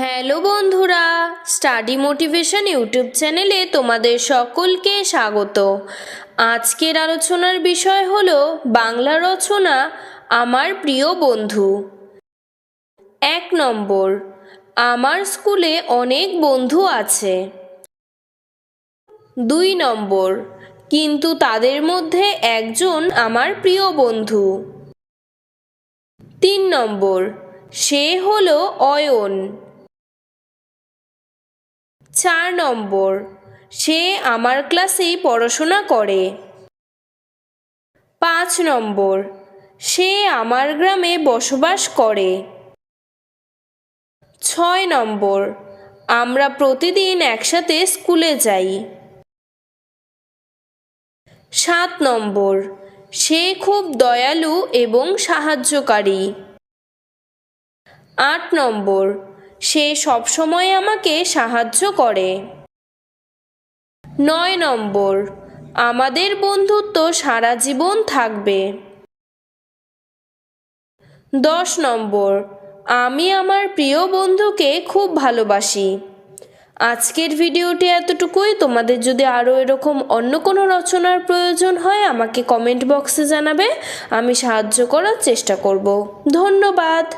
Hello বন্ধুরা, study motivation YouTube চ্যানেলে তোমাদের সকলকে স্বাগত। আজকের আলোচনার বিষয় হল বাংলা রচনা, আমার প্রিয় বন্ধু। এক নম্বর, আমার স্কুলে অনেক বন্ধু আছে। দুই নম্বর, কিন্তু তাদের মধ্যে একজন আমার প্রিয় বন্ধু। তিন নম্বর, সে হলো অয়ন। চার নম্বর, সে আমার ক্লাসেই পড়াশোনা করে। পাঁচ নম্বর, সে আমার গ্রামে বসবাস করে। ছয় নম্বর, আমরা প্রতিদিন একসাথে স্কুলে যাই। সাত নম্বর, সে খুব দয়ালু এবং সাহায্যকারী। আট নম্বর সে সবসময় আমাকে সাহায্য করে। নয় নম্বর, আমাদের বন্ধুত্ব সারা জীবন থাকবে। দশ নম্বর, আমি আমার প্রিয় বন্ধুকে খুব ভালোবাসি। আজকের ভিডিওটি এতটুকুই। তোমাদের যদি আরও এরকম অন্য কোনো রচনার প্রয়োজন হয়, আমাকে কমেন্ট বক্সে জানাবে। আমি সাহায্য করার চেষ্টা করব। ধন্যবাদ।